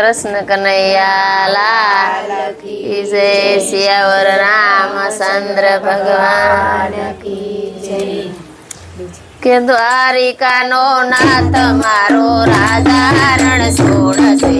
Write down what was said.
કૃષ્ણ કનૈયાલાલ કી જય સિયાવર રામચંદ્ર ભગવાન કી જય. કે દ્વારિકાનો નાથ, મારો રાજા રણ છોડશે